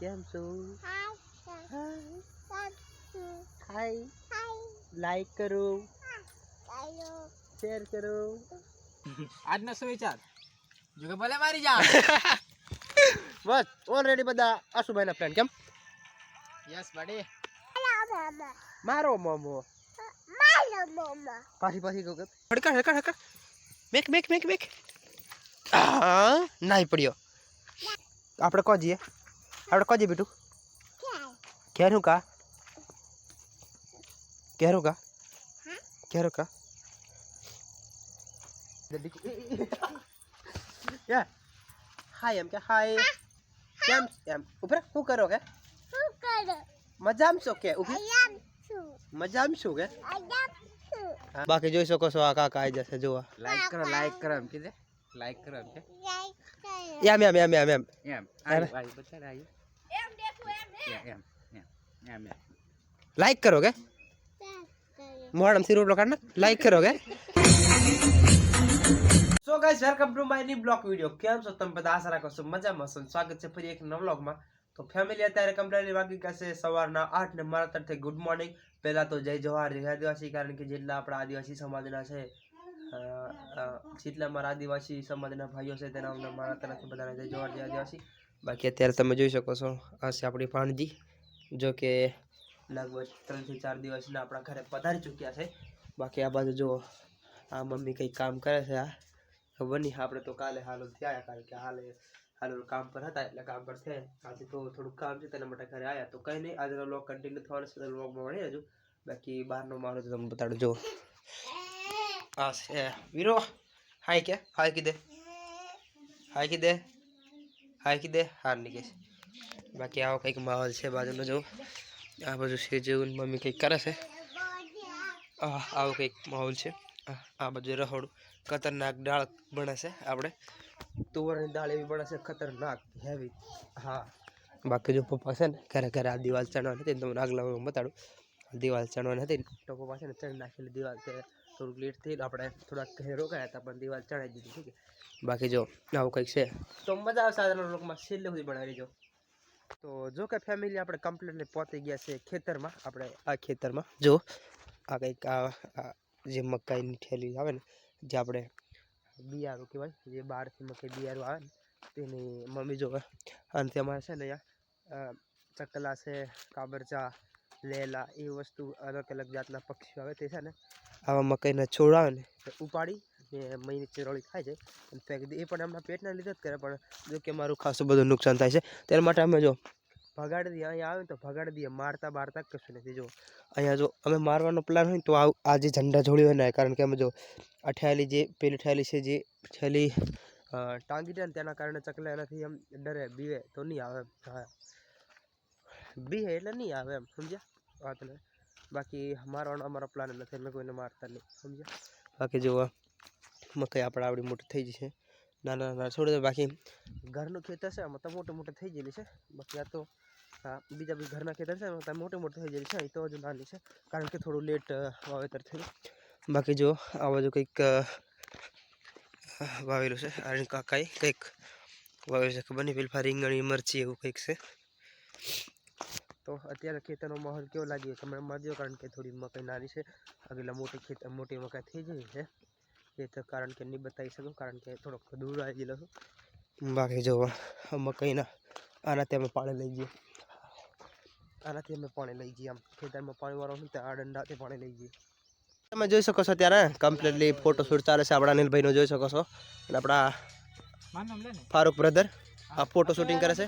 કેમ છો હાય લાઈક કરો શેર કરો આજનો સુવિચાર જો કે ભલે મારી જા બસ ઓલરેડી બધા આશુભાઈના ફ્રેન્ડ કેમ યસ બડી મારો મોમો મારો મોમો પાછી પાછી ગો કે હડકા હડકા હડકા મેક મેક મેક મેક હા નાઈ પડ્યો આપણે કહો જઈએ આપણે કહો બેટું ઘેરું કા ઘેરું કા ઘેરું કા હાય એમ કે હાય ઉપર શું કરો કે મજામાં છો કે મજામાં છું કે બાકી જોઈ શકો છો આ કાકા આવી જશે જોવા લાઈક કરો લાઈક કરો એમ કીધે લાઈક કરો એમ કે એમ એમ એમ એમ એમ એમ लाइक करोगे मोहरम सिर करना लाइक करोगे so guys welcome to my new blog video केम सतम पदासरा को सु मजा म स्वागत छ फेरि एक नव ब्लॉग मा तो फैमिली अत्यारे कंप्लेन बाकी कैसे सवार ना आठ ने मारा तरह गुड मॉर्निंग पहला तो जय जोहार जय आदिवासी कारण के जिला अपना आदिवासी समाज ना से जिला मारा आदिवासी समाज ना भाइयों से तेरा उन्हें मारा से बताना जय जोहार जय आदिवासी बाकी અત્યારે તમે જોઈ શકો છો આ છે આપડી પાણીજી જો કે લગભગ 3 થી 4 દિવસથી આપડા ઘરે પધાર ચુક્યા છે બાકી આ બાજુ જો આ મમ્મી કંઈ કામ કરે છે આ બની આપણે તો કાલે હાલો ત્યાં કાલે કે હાલે હાલો કામ પર હતા એટલે કામ પર છે આજે તો થોડું કામ છે તેના માટે ઘરે આયા તો કહેને આજનો લો કન્ટેનર થવાનું છે એટલે લોગમાં ને આજે બાકી બહાર નો મારો તમને બતાડજો આ છે વીરો હાઈ કે હાઈ કી દે હાઈ કી દે હાકી દે હાર નીકળે બાકી આવો કંઈક માહોલ છે બાજુનો જવું આ બાજુ છે મમ્મી કંઈક કરે છે આવો કંઈક માહોલ છે આ બાજુ રહોડું ખતરનાક દાળ બને છે આપણે તુવરની દાળ એવી બને છે ખતરનાક હેવી હા બાકી જો પપ્પા છે ને ઘરે ઘરે આ દિવાલ ચણવાની હતી તમને આગલા હું બતાડું દિવાલ ચણવાની હતી તો પપ્પા છે ને ચણ નાખેલી દિવાલ થોડુંક લેટ થઈ આપણે થોડાક ઘરે રોકાયા હતા પણ દિવાલ ચણાવી દીધી ઠીક છે બાકી જો આવું કંઈક છે તો મજા આવશે આજના લોકમાં છેલ્લે સુધી બનાવી જો તો જો કે ફેમિલી આપણે કમ્પ્લીટલી પહોંચી ગયા છે ખેતરમાં આપણે આ ખેતરમાં જો આ કંઈક આ જે મકાઈની થેલી આવે ને જે આપણે બિયારું કહેવાય જે બહારથી મકાઈ બિયારું આવે ને તેની મમ્મી જો અને તેમાં છે ને અહીંયા ચકલા છે કાબરચા લેલા એ વસ્તુ અલગ અલગ જાતના પક્ષીઓ આવે તે છે ને આવા મકાઈના છોડ આવે ને ઉપાડી ને મહિની ચરોળી ખાય છે અને ફેંકી દે એ પણ એમના પેટના લીધે જ કરે પણ જો કે મારું ખાસું બધું નુકસાન થાય છે તેના માટે અમે જો ભગાડી દઈએ અહીંયા આવે ને તો ભગાડી દઈએ મારતા બારતા કશું નથી જો અહીંયા જો અમે મારવાનો પ્લાન હોય ને તો આ જે ઝંડા જોડી હોય ને કારણ કે અમે જો આ જે પેલી ઠેલી છે જે ઠેલી ટાંગી દે ને તેના કારણે ચકલા એનાથી એમ ડરે બીવે તો નહીં આવે હા બીવે એટલે નહીં આવે એમ સમજ્યા વાતને બાકી મારવાનો અમારો પ્લાન નથી અમે કોઈને મારતા નહીં સમજ્યા બાકી જોવા મકાઈ આપણે આવડી મોટી થઈ જશે નાના નાના છોડ બાકી ઘરનું ખેતર છે આમાં તો મોટે મોટું થઈ ગયેલી છે બાકી આ તો બીજા બી ઘરના ખેતર છે એમાં મોટી મોટી થઈ ગયેલી છે એ તો હજુ નાની છે કારણ કે થોડું લેટ વાવેતર થયું બાકી જો આ બાજુ કંઈક વાવેલું છે આરણ કાકાએ કંઈક વાવેલું છે ખબર નહીં પેલી રીંગણી મરચી એવું કંઈક છે તો અત્યારે ખેતરનો માહોલ કેવો લાગ્યો તમે મારજો કારણ કે થોડી મકાઈ નાની છે આગલા મોટી ખેતર મોટી મકાઈ થઈ ગઈ છે એ તો કારણ કે ની બતાઈ શકું કારણ કે થોડુંક દૂર આવી ગયો છું ઊંભા કે જો મકાઈના આનાતે મે પાણી લઈજી આનાતે મે પાણી લઈજી આમ ખેતરમાં પાણી વાળવાનું નહી તો આ ડંડાથી પાણી લઈજી તમે જોઈ શકો છો અત્યારે કમ્પ્લીટલી ફોટો શૂટ ચાલે છે આપડા નીલભાઈનો જોઈ શકો છો અને આપડા મારું નામ લેને ફારૂક બ્રધર આ ફોટો શૂટિંગ કરે છે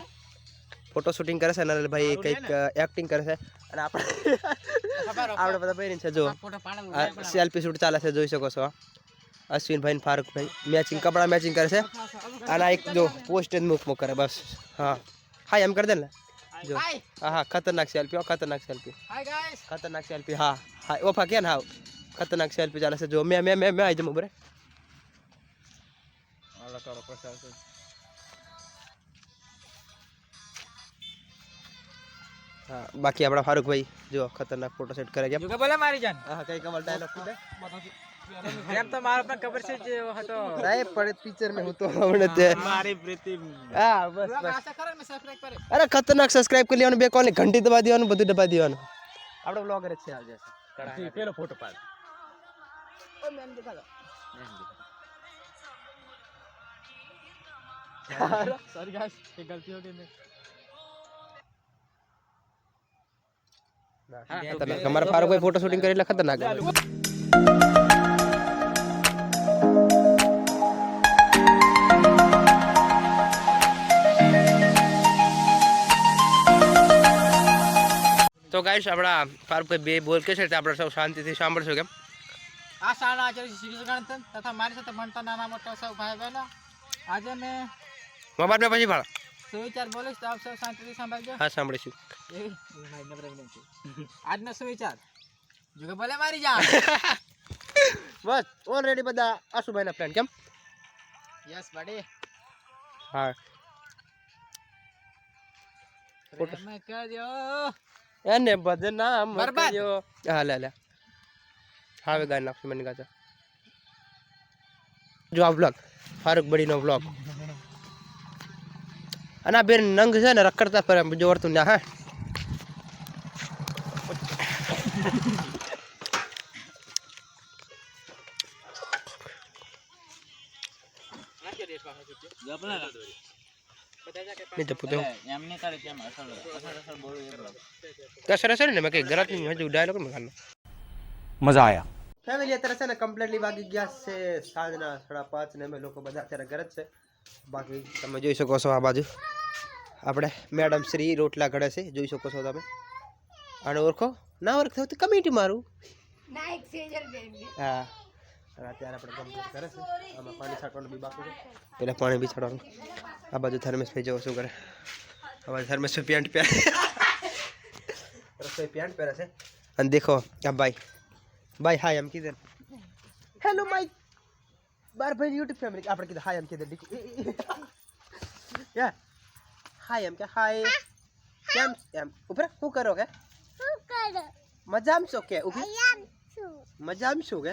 ફોટો શૂટિંગ કરે છે નીલભાઈ કઈક એક્ટિંગ કરે છે અને આપડા આપડે બધા બેહીન છે જો ફોટો પાણે સે સેલ્ફી શૂટ ચાલે છે જોઈ શકો છો अश्विन भाई फारूक भाई मैचिंग कपड़ा मैचिंग करे से आना एक जो पोस्ट मुख मुख करे बस हाँ हाई हम कर देना जो हाँ, हाँ खतरनाक सेल्फी और खतरनाक सेल्फी खतरनाक सेल्फी हाँ हाई वो फाके ना हाँ खतरनाक सेल्फी जाना से जो मैं मैं मैं मैं आई जमुबरे हाँ, बाकी अपना फारूक भाई जो खतरनाक फोटो सेट करेगा बोले मारी जान हाँ, कई कमल डायलॉग हम तो मार अपना कब्र से जो हटो अरे पड़े पिक्चर में हूं तो हमने दे मारी प्रीति हां बस बस आशा कर मैं सब्सक्राइब करे अरे खतरनाक सब्सक्राइब कर लियो ने बेकॉल घंटी दबा दियो ने बदी दबा दियो ने आपड़ ब्लॉगर अच्छे आ जैसे कड़ा पहले फोटो पा ओ मैम दिखा दो सॉरी गाइस ये गलती हो गई मेरी हमारा फारूक भाई फोटो शूटिंग करे खतरनाक है તો ગાઈશ આપણા પાર્કભાઈ બે બોલ કે છે તે આપણે સૌ શાંતિથી સાંભળશું કેમ આ શાળા આચાર્ય શ્રી ગણતન તથા મારી સાથે ભણતા નાના મોટા સૌ ભાઈ બહેનો આજે મેં મોબાઈલ મેં પછી ભાડા સુવિચાર બોલીશ તો આપ સૌ શાંતિથી સાંભળજો હા સાંભળીશું આજનો સુવિચાર જો કે ભલે મારી જા બસ ઓલરેડી બધા આશુભાઈના ફ્રેન્ડ કેમ યસ બડી હા કર્યો એને બદનામ કર્યો હા લે લે હવે ગાય નાખશું મને ગાતા જો આ બ્લોગ વ્લોગ ફારૂક નો બ્લોગ અને આ બેન નંગ છે ને રખડતા પર જોરતું ના હા કીધું પૂછું એમ નહીં કરે કેમ અસર અસર બોલું એટલો અસર અસર ને મેં કઈ ગલત નહીં હજુ ડાયલોગ મેં ખાનો મજા આયા ફેમિલી અત્યારે છે ને કમ્પ્લીટલી વાગી ગયા છે સાંજના સાડા પાંચ ને અમે લોકો બધા અત્યારે ઘરે જ છે બાકી તમે જોઈ શકો છો આ બાજુ આપણે મેડમ શ્રી રોટલા ઘડે છે જોઈ શકો છો તમે આને ઓળખો ના ઓળખતો તો કમેન્ટ મારું હા તારે આપણે કામ કર છે આમાં પાણી છાટવાનું બી બાકી છે પહેલા પાણી બિછડવાનું આ બાજુ થરમેસ ફેંજો શું કરે આ બાજુ થરમેસ સુ પ્યાન્ટ પ્યા રે તોય પ્યાન્ટ પ્યા રે છે અને દેખો આપ ભાઈ ભાઈ હાય એમ કી દે હેલો માઈક બાર ભાઈ યુટ્યુબ ફેમિલી આપડે કીધું હાય એમ કી દે કે ય હાય એમ કે હાય એમ એમ ઉપર શું કરો કે શું કરો મજામ છો કે ઉભી એમ સુ મજામ છો કે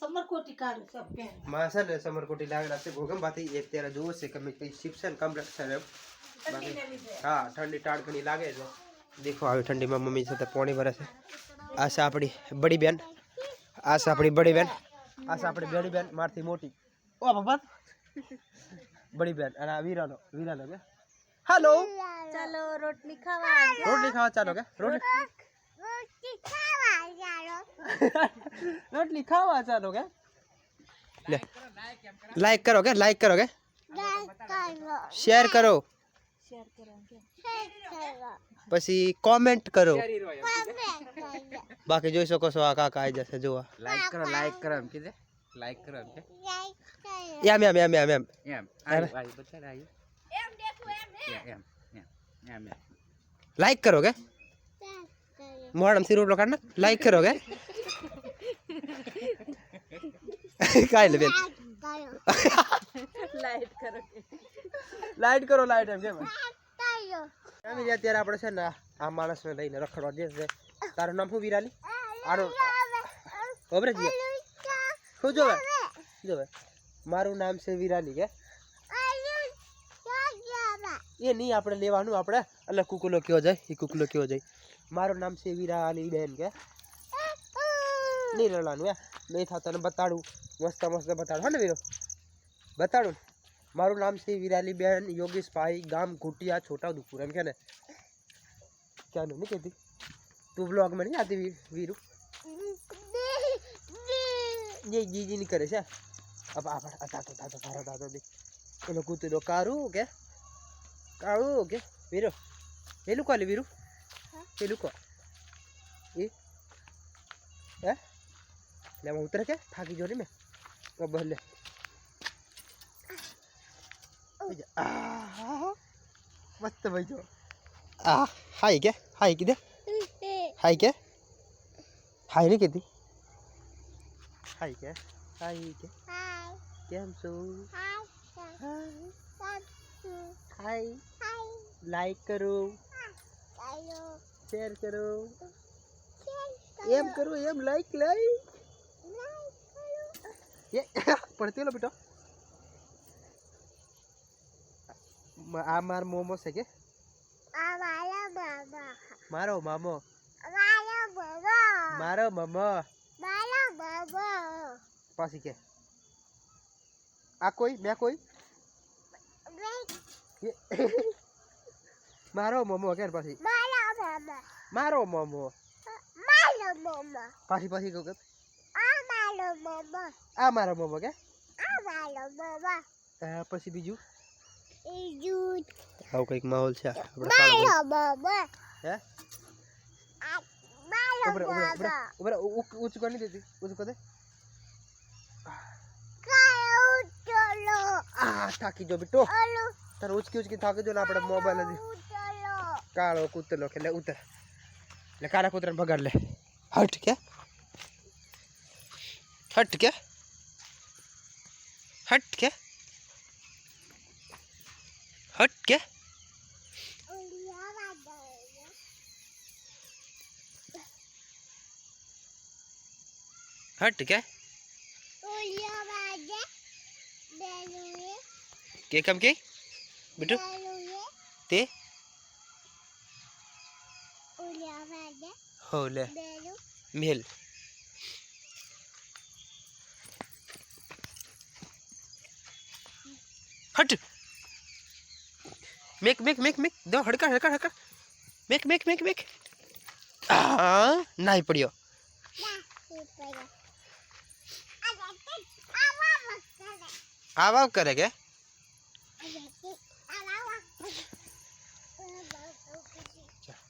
समरकोटी समरकोटी हाँ, लागे ठंडी में मम्मी से तो से आशा अपनी बड़ी बहन आशा अपनी बड़ी बहन आशा अपनी बड़ी बहन मारती मोटी ओ बाबा बड़ी बहन अरे वीरा हेलो चलो रोटी खावा रोटी खावा चलो क्या रोटी यारो रोटी खावा चाहो के लाइक करो के लाइक करोगे शेयर करो शेयर करोगे પછી કોમેન્ટ કરો बाकी જોઈ શકો છો આ કાકા આઈ જશે જોવો લાઈક કરો લાઈક કરો એમ કે લાઈક કરો કે એમ એમ એમ એમ એમ એમ દેસુ એમ ને એમ લાઈક કરો કે मोहरम सिर उपलो काढ ना लाईक करो काय काय बेल લાઈટ કરો લાઈટ કરો લાઈટ એમ કેમ ફેમિલી અત્યારે આપણે છે ને આ માણસને લઈને રખડવા દે છે તારું નામ શું વિરાલી આરો ખબર જ શું જોવે જોવે મારું નામ છે વિરાલી કે ये नहीं आप लेवा अपने अलग कूकलो के जाए ये कूकलो के जाए मारो नाम से वीरा अली बहन के नहीं रला मैं था तेने बताड़ू मस्त मस्त बताड़ है ना वीरो बताड़ू मारो नाम से वीरा अली बहन योगेश भाई गाम घुटिया छोटा दुपुर क्या ने क्या नहीं कहती तू ब्लॉग में नहीं आती वीरू ये जी जी कारू क्या కావు ఓకే వీరు ఎలుకోవాలి వీరు मैं उतर के फाकी जोरी में कब ले मस्त भाई जो हाय के हाय हाय के हाय नहीं कहती हाय के हाय के हाय હાય લાઈક કરો શેર કરો એમ કરો એમ લાઈક લાઈક એ પડતી લો બેટો આ માર મોમો છે કે બાબા મારો મામો બાબા મારો મામો મારો બાબા પછી કે આ કોઈ બે કોઈ મારો મોમો કે પછી મારા મોમો મારો મોમો મારો મોમો પછી પછી કહું કે આ મારો મોમો આ મારો મોમો કે આ મારો મોમો પછી બીજું બીજું આવું કંઈક માહોલ છે મારો મોમો હે ઉપર ઉપર ઉપર ઊંચું કરી દેતી तर उचकी उचकी थाके जो आपड़ा मोबाइल दे कालो कुतलो खेले उतर ले काला कुतर बगड़ ले हट के हट के हट के हट के हट के के कम की बिटू ते होले मिल हट मेक मेक मेक मेक दो हड़का हड़का हड़का मेक मेक मेक मेक आ नाही पड़ियो आवाज करेगा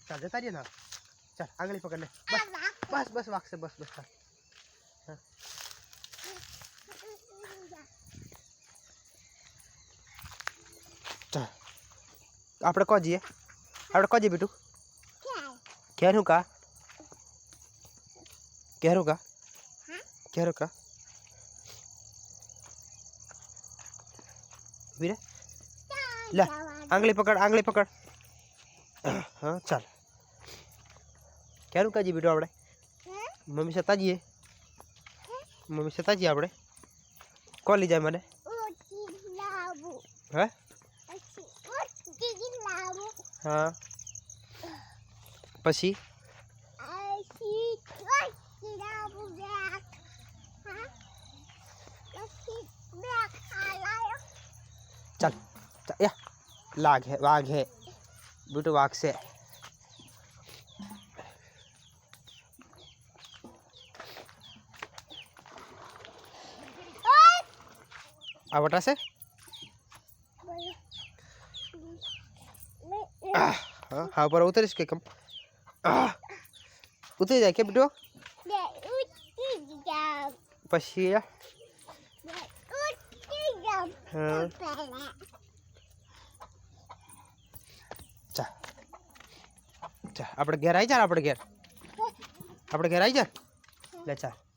चल जा ना चल आंगली पकड़ ले बस हाँ, हाँ। बस बस वाक से बस बस हाँ। चल आप कजी आप कजी बिटू क्या हूँ का क्या हूँ का क्या हूँ का ले आंगली पकड़ आंगली पकड़ हाँ चल क्या का जी बेटो आप मम्मी सत्ता जी मम्मी सत्ता जी आप कॉली जाए मैंने हाँ पशी चल चल या लाग है वाग है बूटो वाघ से apa rasa? Ya? Ah, apa rasa? Utaris kekam. Ah, utaris aja kebetul. Pasti ya. Hah. cah, apa gerai cah, apa ger, apa gerai cah, lecah.